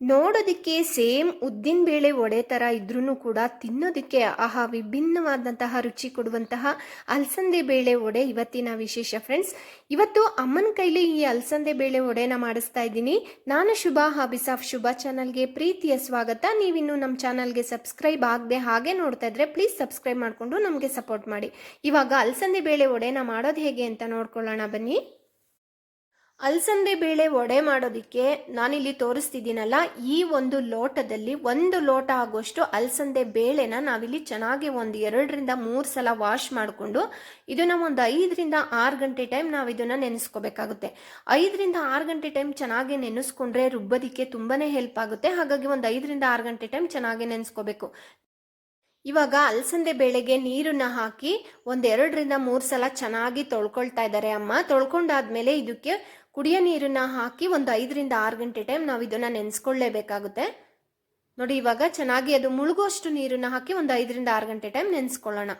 ನೋಡೋದಕ್ಕೆ ಸೇಮ್ ಉದ್ದಿನ ಬೇಳೆ ವಡೆ ಥರ ಇದ್ರೂ ಕೂಡ ತಿನ್ನೋದಕ್ಕೆ ಆಹಾ ವಿಭಿನ್ನವಾದಂತಹ ರುಚಿ ಕೊಡುವಂತಹ ಅಲಸಂದೆ ಬೇಳೆ ವಡೆ ಇವತ್ತಿನ ವಿಶೇಷ ಫ್ರೆಂಡ್ಸ್ ಇವತ್ತು ಅಮ್ಮನ ಕೈಲಿ ಈ ಅಲಸಂದೆ ಬೇಳೆ ವಡೆನ ಮಾಡಿಸ್ತಾ ಇದ್ದೀನಿ. ನಾನು ಶುಭ ಹಾಬಿಸಾಫ್ ಶುಭ ಚಾನಲ್ಗೆ ಪ್ರೀತಿಯ ಸ್ವಾಗತ. ನೀವಿನ್ನು ನಮ್ಮ ಚಾನಲ್ಗೆ ಸಬ್ಸ್ಕ್ರೈಬ್ ಆಗದೆ ಹಾಗೆ ನೋಡ್ತಾ ಇದ್ರೆ ಪ್ಲೀಸ್ ಸಬ್ಸ್ಕ್ರೈಬ್ ಮಾಡಿಕೊಂಡು ನಮಗೆ ಸಪೋರ್ಟ್ ಮಾಡಿ. ಇವಾಗ ಅಲಸಂದೆ ಬೇಳೆ ವಡೆನ ಮಾಡೋದು ಹೇಗೆ ಅಂತ ನೋಡ್ಕೊಳ್ಳೋಣ ಬನ್ನಿ. ಅಲಸಂದೆ ಬೇಳೆ ವಡೆ ಮಾಡೋದಕ್ಕೆ ನಾನಿಲ್ಲಿ ತೋರಿಸ್ತಿದ್ದೀನಲ್ಲ, ಈ ಒಂದು ಲೋಟದಲ್ಲಿ ಒಂದು ಲೋಟ ಆಗುವಷ್ಟು ಅಲಸಂದೆ ಬೇಳೆನ ನಾವಿಲ್ಲಿ ಚೆನ್ನಾಗಿ ಒಂದು ಎರಡರಿಂದ ಮೂರು ಸಲ ವಾಶ್ ಮಾಡಿಕೊಂಡು, ಇದನ್ನ ಒಂದು ಐದರಿಂದ ಆರು ಗಂಟೆ ಟೈಮ್ ನಾವು ಇದನ್ನ ನೆನೆಸ್ಕೋಬೇಕಾಗುತ್ತೆ. ಐದರಿಂದ ಆರು ಗಂಟೆ ಟೈಮ್ ಚೆನ್ನಾಗಿ ನೆನೆಸ್ಕೊಂಡ್ರೆ ರುಬ್ಬೋದಿಕ್ಕೆ ತುಂಬಾನೇ ಹೆಲ್ಪ್ ಆಗುತ್ತೆ. ಹಾಗಾಗಿ ಒಂದು ಐದರಿಂದ ಆರು ಗಂಟೆ ಟೈಮ್ ಚೆನ್ನಾಗಿ ನೆನೆಸ್ಕೋಬೇಕು. ಇವಾಗ ಅಲಸಂದೆ ಬೇಳೆಗೆ ನೀರನ್ನ ಹಾಕಿ ಒಂದೆರಡರಿಂದ ಮೂರು ಸಲ ಚೆನ್ನಾಗಿ ತೊಳ್ಕೊಳ್ತಾ ಇದ್ದಾರೆ ಅಮ್ಮ. ತೊಳ್ಕೊಂಡಾದ್ಮೇಲೆ ಇದಕ್ಕೆ ಕುಡಿಯೋ ನೀರನ್ನ ಹಾಕಿ ಒಂದು ಐದರಿಂದ ಆರು ಗಂಟೆ ಟೈಮ್ ನಾವು ಇದನ್ನ ನೆನೆಸ್ಕೊಳ್ಳೇಬೇಕಾಗುತ್ತೆ. ನೋಡಿ ಇವಾಗ ಚೆನ್ನಾಗಿ ಅದು ಮುಳುಗುವಷ್ಟು ನೀರನ್ನ ಹಾಕಿ ಒಂದು ಐದರಿಂದ ಆರು ಗಂಟೆ ಟೈಮ್ ನೆನೆಸ್ಕೊಳ್ಳೋಣ.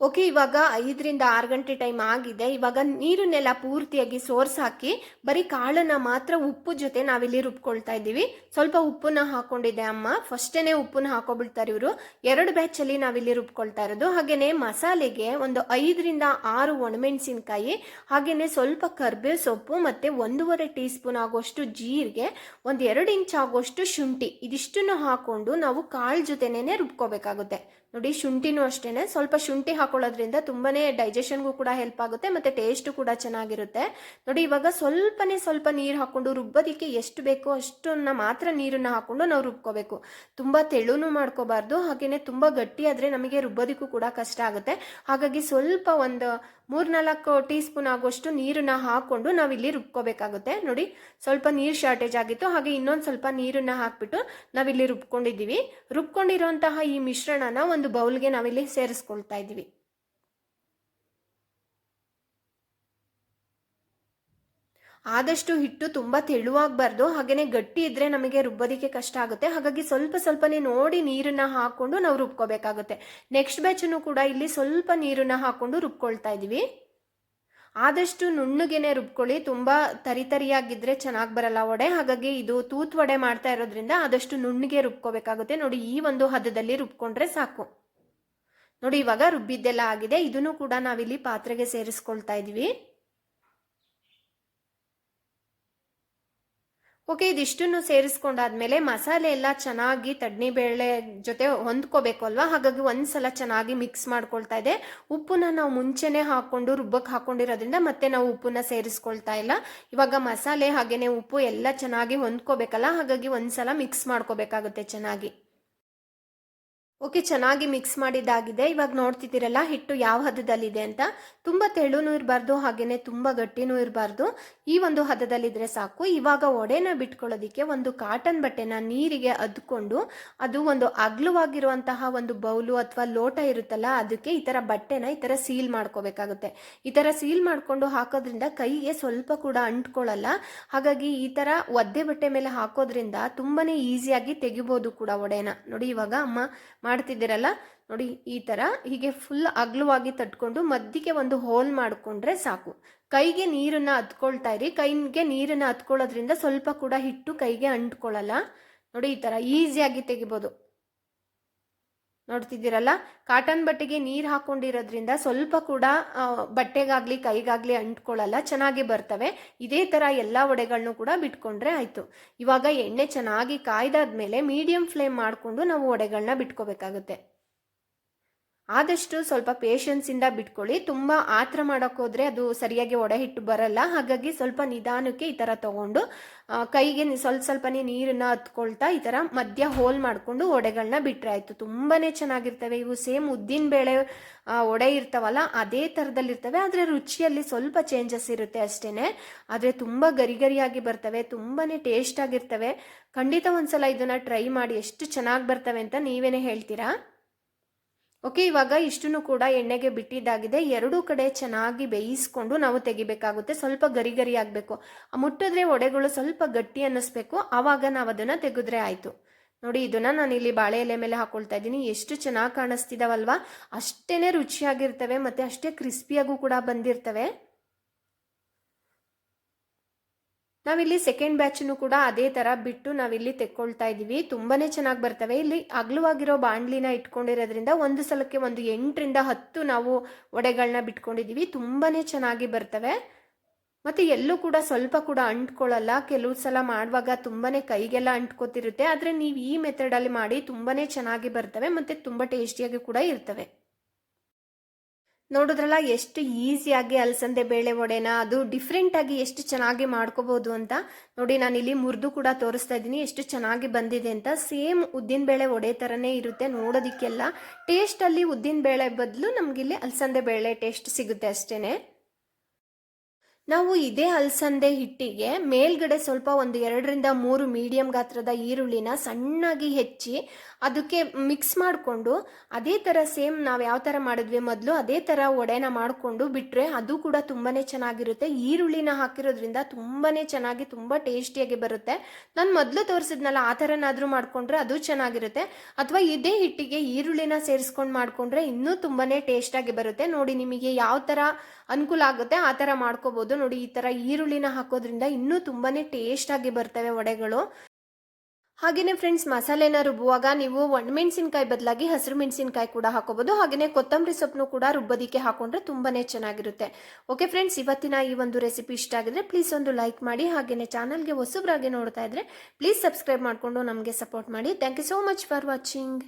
ಓಕೆ, ಇವಾಗ ಐದರಿಂದ ಆರು ಗಂಟೆ ಟೈಮ್ ಆಗಿದೆ. ಇವಾಗ ನೀರನ್ನೆಲ್ಲ ಪೂರ್ತಿಯಾಗಿ ಸೋರ್ಸ್ ಹಾಕಿ ಬರೀ ಕಾಳನ್ನ ಮಾತ್ರ ಉಪ್ಪು ಜೊತೆ ನಾವಿಲ್ಲಿ ರುಬ್ಕೊಳ್ತಾ ಇದ್ದೀವಿ. ಸ್ವಲ್ಪ ಉಪ್ಪನ್ನ ಹಾಕೊಂಡಿದ್ದೆ ಅಮ್ಮ. ಫಸ್ಟೇನೆ ಉಪ್ಪನ್ನ ಹಾಕೋಬಿಡ್ತಾರೆ ಇವರು. ಎರಡು ಬ್ಯಾಚಲ್ಲಿ ನಾವಿಲ್ಲಿ ರುಬ್ಕೊಳ್ತಾ ಇರೋದು. ಹಾಗೇನೆ ಮಸಾಲೆಗೆ ಒಂದು ಐದರಿಂದ ಆರು ಒಣಮೆಣಸಿನ್ಕಾಯಿ, ಹಾಗೇನೆ ಸ್ವಲ್ಪ ಕರ್ಬೇವು ಸೊಪ್ಪು ಮತ್ತೆ ಒಂದೂವರೆ ಟೀ ಸ್ಪೂನ್ ಆಗೋಷ್ಟು ಜೀರಿಗೆ, ಒಂದು ಎರಡು ಇಂಚ್ ಆಗೋಷ್ಟು ಶುಂಠಿ, ಇದಿಷ್ಟನ್ನು ಹಾಕೊಂಡು ನಾವು ಕಾಳು ಜೊತೆನೇ ರುಬ್ಕೋಬೇಕಾಗುತ್ತೆ. ನೋಡಿ, ಶುಂಠಿನೂ ಅಷ್ಟೇನೆ. ಸ್ವಲ್ಪ ಶುಂಠಿ ಹಾಕೊಳ್ಳೋದ್ರಿಂದ ತುಂಬಾನೇ ಡೈಜೆಷನ್ಗೂ ಕೂಡ ಹೆಲ್ಪ್ ಆಗುತ್ತೆ, ಮತ್ತೆ ಟೇಸ್ಟ್ ಕೂಡ ಚೆನ್ನಾಗಿರುತ್ತೆ. ನೋಡಿ, ಇವಾಗ ಸ್ವಲ್ಪನೇ ಸ್ವಲ್ಪ ನೀರು ಹಾಕೊಂಡು ರುಬ್ಬೋದಿಕ್ಕೆ ಎಷ್ಟು ಬೇಕೋ ಅಷ್ಟನ್ನ ಮಾತ್ರ ನೀರನ್ನ ಹಾಕೊಂಡು ನಾವು ರುಬ್ಕೋಬೇಕು. ತುಂಬಾ ತೆಳುನು ಮಾಡ್ಕೋಬಾರ್ದು, ಹಾಗೇನೆ ತುಂಬಾ ಗಟ್ಟಿ ಆದ್ರೆ ನಮಗೆ ರುಬ್ಬೋದಿಕ್ಕೂ ಕೂಡ ಕಷ್ಟ ಆಗುತ್ತೆ. ಹಾಗಾಗಿ ಸ್ವಲ್ಪ ಒಂದು ಮೂರ್ನಾಲ್ಕು ಟೀ ಸ್ಪೂನ್ ಆಗುವಷ್ಟು ನೀರನ್ನ ಹಾಕೊಂಡು ನಾವಿಲ್ಲಿ ರುಬ್ಕೋಬೇಕಾಗುತ್ತೆ. ನೋಡಿ, ಸ್ವಲ್ಪ ನೀರು ಶಾರ್ಟೇಜ್ ಆಗಿತ್ತು, ಹಾಗೆ ಇನ್ನೊಂದು ಸ್ವಲ್ಪ ನೀರನ್ನ ಹಾಕ್ಬಿಟ್ಟು ನಾವಿಲ್ಲಿ ರುಬ್ಕೊಂಡಿದ್ದೀವಿ. ರುಬ್ಕೊಂಡಿರುವಂತಹ ಈ ಮಿಶ್ರಣನ ಒಂದು ಬೌಲ್ಗೆ ನಾವಿಲ್ಲಿ ಸೇರಿಸ್ಕೊಳ್ತಾ ಇದ್ದೀವಿ. ಆದಷ್ಟು ಹಿಟ್ಟು ತುಂಬ ತೆಳುವಾಗಬಾರ್ದು ಹಾಗೆಯೇ ಗಟ್ಟಿ ಇದ್ರೆ ನಮಗೆ ರುಬ್ಬೋದಕ್ಕೆ ಕಷ್ಟ ಆಗುತ್ತೆ. ಹಾಗಾಗಿ ಸ್ವಲ್ಪ ಸ್ವಲ್ಪನೇ ನೋಡಿ ನೀರನ್ನ ಹಾಕೊಂಡು ನಾವು ರುಬ್ಕೋಬೇಕಾಗುತ್ತೆ. ನೆಕ್ಸ್ಟ್ ಬ್ಯಾಚನ್ನು ಕೂಡ ಇಲ್ಲಿ ಸ್ವಲ್ಪ ನೀರನ್ನ ಹಾಕೊಂಡು ರುಬ್ಕೊಳ್ತಾ ಇದ್ದೀವಿ. ಆದಷ್ಟು ನುಣ್ಣುಗೆನೆ ರುಬ್ಕೊಳ್ಳಿ. ತುಂಬ ತರಿತರಿಯಾಗಿದ್ದರೆ ಚೆನ್ನಾಗಿ ಬರಲ್ಲ ವಡೆ. ಹಾಗಾಗಿ ಇದು ತೂತ್ ವಡೆ ಮಾಡ್ತಾ ಇರೋದ್ರಿಂದ ಆದಷ್ಟು ನುಣ್ಣಗೆ ರುಬ್ಕೋಬೇಕಾಗುತ್ತೆ. ನೋಡಿ, ಈ ಒಂದು ಹದದಲ್ಲಿ ರುಬ್ಕೊಂಡ್ರೆ ಸಾಕು. ನೋಡಿ, ಇವಾಗ ರುಬ್ಬಿದ್ದೆಲ್ಲ ಆಗಿದೆ. ಇದನ್ನು ಕೂಡ ನಾವಿಲ್ಲಿ ಪಾತ್ರೆಗೆ ಸೇರಿಸ್ಕೊಳ್ತಾ ಇದೀವಿ ಓಕೆ, ಇದಿಷ್ಟನ್ನು ಸೇರಿಸ್ಕೊಂಡಾದ್ಮೇಲೆ ಮಸಾಲೆ ಎಲ್ಲ ಚೆನ್ನಾಗಿ ತಡ್ನಿ ಬೇಳೆ ಜೊತೆ ಹೊಂದ್ಕೋಬೇಕು ಅಲ್ವಾ ಹಾಗಾಗಿ ಒಂದ್ಸಲ ಚೆನ್ನಾಗಿ ಮಿಕ್ಸ್ ಮಾಡ್ಕೊಳ್ತಾ ಇದೆ. ಉಪ್ಪನ್ನ ನಾವು ಮುಂಚೆನೆ ಹಾಕೊಂಡು ರುಬ್ಬಕ್ಕೆ ಹಾಕೊಂಡಿರೋದ್ರಿಂದ ಮತ್ತೆ ನಾವು ಉಪ್ಪನ್ನ ಸೇರಿಸ್ಕೊಳ್ತಾ ಇಲ್ಲ. ಇವಾಗ ಮಸಾಲೆ ಹಾಗೇನೆ ಉಪ್ಪು ಎಲ್ಲ ಚೆನ್ನಾಗಿ ಹೊಂದ್ಕೋಬೇಕಲ್ಲ? ಹಾಗಾಗಿ ಒಂದ್ಸಲ ಮಿಕ್ಸ್ ಮಾಡ್ಕೋಬೇಕಾಗುತ್ತೆ ಚೆನ್ನಾಗಿ. ಓಕೆ, ಚೆನ್ನಾಗಿ ಮಿಕ್ಸ್ ಮಾಡಿದ್ದಾಗಿದೆ. ಇವಾಗ ನೋಡ್ತಿದ್ದೀರಲ್ಲ, ಹಿಟ್ಟು ಯಾವ ಹದದಲ್ಲಿದೆ ಅಂತ. ತುಂಬ ತೆಳುನೂ ಇರಬಾರ್ದು ಹಾಗೆಯೇ ತುಂಬ ಗಟ್ಟಿನೂ ಇರಬಾರ್ದು ಈ ಒಂದು ಹದದಲ್ಲಿದ್ದರೆ ಸಾಕು. ಇವಾಗ ಒಡೆನ ಬಿಟ್ಕೊಳ್ಳೋದಿಕ್ಕೆ ಒಂದು ಕಾಟನ್ ಬಟ್ಟೆನ ನೀರಿಗೆ ಅದ್ಕೊಂಡು, ಅದು ಒಂದು ಅಗ್ಲವಾಗಿರುವಂತಹ ಒಂದು ಬೌಲು ಅಥವಾ ಲೋಟ ಇರುತ್ತಲ್ಲ, ಅದಕ್ಕೆ ಈ ಥರ ಬಟ್ಟೆನ ಈ ಥರ ಸೀಲ್ ಮಾಡ್ಕೋಬೇಕಾಗುತ್ತೆ. ಈ ಥರ ಸೀಲ್ ಮಾಡಿಕೊಂಡು ಹಾಕೋದ್ರಿಂದ ಕೈಗೆ ಸ್ವಲ್ಪ ಕೂಡ ಅಂಟ್ಕೊಳ್ಳಲ್ಲ. ಹಾಗಾಗಿ ಈ ಥರ ಒದ್ದೆ ಬಟ್ಟೆ ಮೇಲೆ ಹಾಕೋದ್ರಿಂದ ತುಂಬಾನೇ ಈಸಿಯಾಗಿ ತೆಗಿಬೋದು ಕೂಡ ಒಡೆನ. ನೋಡಿ, ಇವಾಗ ಅಮ್ಮ ಮಾಡ್ತಿದ್ದೀರಲ್ಲ? ನೋಡಿ, ಈ ಥರ ಹೀಗೆ ಫುಲ್ ಅಗ್ಲವಾಗಿ ತಟ್ಕೊಂಡು ಮದ್ದಿಗೆ ಒಂದು ಹೋಲ್ ಮಾಡಿಕೊಂಡ್ರೆ ಸಾಕು. ಕೈಗೆ ನೀರನ್ನ ಹತ್ಕೊಳ್ತಾ ಇರಿ. ಕೈಗೆ ನೀರನ್ನ ಹತ್ಕೊಳ್ಳೋದ್ರಿಂದ ಸ್ವಲ್ಪ ಕೂಡ ಹಿಟ್ಟು ಕೈಗೆ ಅಂಟ್ಕೊಳ್ಳಲ್ಲ. ನೋಡಿ, ಈ ಥರ ಈಸಿಯಾಗಿ ತೆಗಿಬೋದು. ನೋಡ್ತಿದ್ದೀರಲ್ಲ? ಕಾಟನ್ ಬಟ್ಟೆಗೆ ನೀರು ಹಾಕೊಂಡಿರೋದ್ರಿಂದ ಸ್ವಲ್ಪ ಕೂಡ ಬಟ್ಟೆಗಾಗ್ಲಿ, ಕೈಗಾಗ್ಲಿ ಅಂಟ್ಕೊಳ್ಳಲ್ಲ, ಚೆನ್ನಾಗಿ ಬರ್ತವೆ. ಇದೇ ಥರ ಎಲ್ಲ ವಡೆಗಳನ್ನು ಕೂಡ ಬಿಟ್ಕೊಂಡ್ರೆ ಆಯಿತು. ಇವಾಗ ಎಣ್ಣೆ ಚೆನ್ನಾಗಿ ಕಾಯ್ದಾದ್ಮೇಲೆ ಮೀಡಿಯಂ ಫ್ಲೇಮ್ ಮಾಡಿಕೊಂಡು ನಾವು ಒಡೆಗಳನ್ನ ಬಿಟ್ಕೋಬೇಕಾಗುತ್ತೆ. ಆದಷ್ಟು ಸ್ವಲ್ಪ ಪೇಷನ್ಸಿಂದ ಬಿಟ್ಕೊಳ್ಳಿ. ತುಂಬ ಆತ್ರ ಮಾಡೋಕ್ಕೋದ್ರೆ ಅದು ಸರಿಯಾಗಿ ಒಡೆ ಹಿಟ್ಟು ಬರಲ್ಲ. ಹಾಗಾಗಿ ಸ್ವಲ್ಪ ನಿಧಾನಕ್ಕೆ ಈ ಥರ ತೊಗೊಂಡು ಕೈಗೆ ಸ್ವಲ್ಪ ಸ್ವಲ್ಪನೇ ನೀರನ್ನ ಹತ್ಕೊಳ್ತಾ ಈ ಥರ ಮಧ್ಯ ಹೋಲ್ ಮಾಡಿಕೊಂಡು ಒಡೆಗಳನ್ನ ಬಿಟ್ಟರೆ ಆಯಿತು. ತುಂಬಾ ಚೆನ್ನಾಗಿರ್ತವೆ. ಇವು ಸೇಮ್ ಉದ್ದಿನ ಬೇಳೆ ಒಡೆ ಇರ್ತಾವಲ್ಲ, ಅದೇ ಥರದಲ್ಲಿರ್ತವೆ ಆದರೆ ರುಚಿಯಲ್ಲಿ ಸ್ವಲ್ಪ ಚೇಂಜಸ್ ಇರುತ್ತೆ ಅಷ್ಟೇ ಆದರೆ ತುಂಬ ಗರಿ ಗರಿಯಾಗಿ ಬರ್ತವೆ. ತುಂಬಾ ಟೇಸ್ಟ್ ಆಗಿರ್ತವೆ. ಖಂಡಿತ ಒಂದ್ಸಲ ಇದನ್ನು ಟ್ರೈ ಮಾಡಿ. ಎಷ್ಟು ಚೆನ್ನಾಗಿ ಬರ್ತವೆ ಅಂತ ನೀವೇನೇ ಹೇಳ್ತೀರಾ? ಓಕೆ, ಇವಾಗ ಇಷ್ಟನ್ನು ಕೂಡ ಎಣ್ಣೆಗೆ ಬಿಟ್ಟಿದ್ದಾಗಿದೆ. ಎರಡೂ ಕಡೆ ಚೆನ್ನಾಗಿ ಬೇಯಿಸ್ಕೊಂಡು ನಾವು ತೆಗಿಬೇಕಾಗುತ್ತೆ. ಸ್ವಲ್ಪ ಗರಿ ಗರಿ ಆಗಬೇಕು. ಮುಟ್ಟಿದ್ರೆ ಒಡೆಗಳು ಸ್ವಲ್ಪ ಗಟ್ಟಿ ಅನ್ನಿಸ್ಬೇಕು. ಆವಾಗ ನಾವು ಅದನ್ನು ತೆಗೆದ್ರೆ ಆಯಿತು. ನೋಡಿ, ಇದನ್ನ ನಾನು ಇಲ್ಲಿ ಬಾಳೆ ಎಲೆ ಮೇಲೆ ಹಾಕೊಳ್ತಾ ಇದ್ದೀನಿ. ಎಷ್ಟು ಚೆನ್ನಾಗಿ ಕಾಣಿಸ್ತಿದಾವಲ್ವಾ? ಅಷ್ಟೇನೆ ರುಚಿಯಾಗಿರ್ತವೆ ಮತ್ತೆ ಅಷ್ಟೇ ಕ್ರಿಸ್ಪಿಯಾಗೂ ಕೂಡ ಬಂದಿರ್ತವೆ. ನಾವಿಲ್ಲಿ ಸೆಕೆಂಡ್ ಬ್ಯಾಚನ್ನು ಕೂಡ ಅದೇ ಥರ ಬಿಟ್ಟು ನಾವಿಲ್ಲಿ ತೆಕ್ಕೊಳ್ತಾ ಇದ್ದೀವಿ ತುಂಬಾ ಚೆನ್ನಾಗಿ ಬರ್ತವೆ. ಇಲ್ಲಿ ಅಗಲವಾಗಿರೋ ಬಾಣಲಿನ ಇಟ್ಕೊಂಡಿರೋದ್ರಿಂದ ಒಂದು ಸಲಕ್ಕೆ ಒಂದು ಎಂಟರಿಂದ ಹತ್ತು ನಾವು ವಡೆಗಳನ್ನ ಬಿಟ್ಕೊಂಡಿದ್ದೀವಿ ತುಂಬಾ ಚೆನ್ನಾಗಿ ಬರ್ತವೆ. ಮತ್ತು ಎಲ್ಲೂ ಕೂಡ ಸ್ವಲ್ಪ ಕೂಡ ಅಂಟ್ಕೊಳ್ಳಲ್ಲ. ಕೆಲವು ಸಲ ಮಾಡುವಾಗ ತುಂಬಾ ಕೈಗೆಲ್ಲ ಅಂಟ್ಕೋತಿರುತ್ತೆ. ಆದರೆ ನೀವು ಈ ಮೆಥಡಲ್ಲಿ ಮಾಡಿ ತುಂಬಾ ಚೆನ್ನಾಗಿ ಬರ್ತವೆ. ಮತ್ತು ತುಂಬ ಟೇಸ್ಟಿಯಾಗಿ ಕೂಡ ಇರ್ತವೆ. ನೋಡಿದ್ರಲ್ಲ ಎಷ್ಟು ಈಸಿಯಾಗಿ ಅಲಸಂದೆ ಬೇಳೆ ವಡೆನ, ಅದು ಡಿಫ್ರೆಂಟಾಗಿ ಎಷ್ಟು ಚೆನ್ನಾಗಿ ಮಾಡ್ಕೋಬೋದು ಅಂತ. ನೋಡಿ, ನಾನು ಇಲ್ಲಿ ಮುರಿದು ಕೂಡ ತೋರಿಸ್ತಾ ಇದ್ದೀನಿ, ಎಷ್ಟು ಚೆನ್ನಾಗಿ ಬಂದಿದೆ ಅಂತ. ಸೇಮ್ ಉದ್ದಿನ ಬೇಳೆ ವಡೆ ಥರನೇ ಇರುತ್ತೆ ನೋಡೋದಕ್ಕೆಲ್ಲ. ಟೇಸ್ಟಲ್ಲಿ ಉದ್ದಿನ ಬೇಳೆ ಬದಲು ನಮಗಿಲ್ಲಿ ಅಲಸಂದೆ ಬೇಳೆ ಟೇಸ್ಟ್ ಸಿಗುತ್ತೆ ಅಷ್ಟೇ ನಾವು ಇದೇ ಅಲಸಂದೆ ಹಿಟ್ಟಿಗೆ ಮೇಲ್ಗಡೆ ಸ್ವಲ್ಪ ಒಂದು ಎರಡರಿಂದ ಮೂರು ಮೀಡಿಯಂ ಗಾತ್ರದ ಈರುಳ್ಳಿನ ಸಣ್ಣಾಗಿ ಹೆಚ್ಚಿ ಅದಕ್ಕೆ ಮಿಕ್ಸ್ ಮಾಡಿಕೊಂಡು ಅದೇ ಥರ ಸೇಮ್ ನಾವು ಯಾವ ಥರ ಮಾಡಿದ್ವಿ ಮೊದಲು ಅದೇ ಥರ ಒಡೆನ ಮಾಡಿಕೊಂಡು ಬಿಟ್ಟರೆ ಅದು ಕೂಡ ತುಂಬಾ ಚೆನ್ನಾಗಿರುತ್ತೆ. ಈರುಳ್ಳಿನ ಹಾಕಿರೋದ್ರಿಂದ ತುಂಬಾ ಚೆನ್ನಾಗಿ ತುಂಬ ಟೇಸ್ಟಿಯಾಗಿ ಬರುತ್ತೆ. ನಾನು ಮೊದಲು ತೋರಿಸಿದ್ನಲ್ಲ ಆ ಥರನಾದರೂ ಮಾಡಿಕೊಂಡ್ರೆ ಅದು ಚೆನ್ನಾಗಿರುತ್ತೆ. ಅಥವಾ ಇದೇ ಹಿಟ್ಟಿಗೆ ಈರುಳ್ಳಿನ ಸೇರಿಸ್ಕೊಂಡು ಮಾಡಿಕೊಂಡ್ರೆ ಇನ್ನೂ ತುಂಬಾ ಟೇಸ್ಟಾಗಿ ಬರುತ್ತೆ. ನೋಡಿ ನಿಮಗೆ ಯಾವ ಥರ ಅನುಕೂಲ ಆಗುತ್ತೆ. ಆ ಥರ ಮಾಡ್ಕೋಬೋದು. ನೋಡಿ, ಈ ಥರ ಈರುಳ್ಳಿನ ಹಾಕೋದ್ರಿಂದ ಇನ್ನೂ ತುಂಬಾ ಟೇಸ್ಟಾಗಿ ಬರ್ತವೆ ವಡೆಗಳು. ಹಾಗೆಯೇ ಫ್ರೆಂಡ್ಸ್ ಮಸಾಲೆನ ರುಬ್ಬುವಾಗ ನೀವು ಒಣಮೆಣಸಿನ್ಕಾಯಿ ಬದಲಾಗಿ ಹಸಿರು ಮೆಣಸಿನ್ಕಾಯಿ ಕೂಡ ಹಾಕೋಬಹುದು ಹಾಗೆಯೇ ಕೊತ್ತಂಬರಿ ಸೊಪ್ಪನ್ನು ಕೂಡ ರುಬ್ಬೋದಿಕ್ಕೆ ಹಾಕೊಂಡ್ರೆ ತುಂಬಾನೇ ಚೆನ್ನಾಗಿರುತ್ತೆ. ಓಕೆ ಫ್ರೆಂಡ್ಸ್ ಇವತ್ತಿನ ಈ ಒಂದು ರೆಸಿಪಿ ಇಷ್ಟ ಆಗಿದ್ರೆ ಪ್ಲೀಸ್ ಒಂದು ಲೈಕ್ ಮಾಡಿ ಹಾಗೆಯೇ ಚಾನಲ್ಗೆ ಹೊಸಬ್ರಾಗಿ ನೋಡ್ತಾ ಇದ್ರೆ ಪ್ಲೀಸ್ ಸಬ್ಸ್ಕ್ರೈಬ್ ಮಾಡಿಕೊಂಡು ನಮಗೆ ಸಪೋರ್ಟ್ ಮಾಡಿ. Thank you so much for watching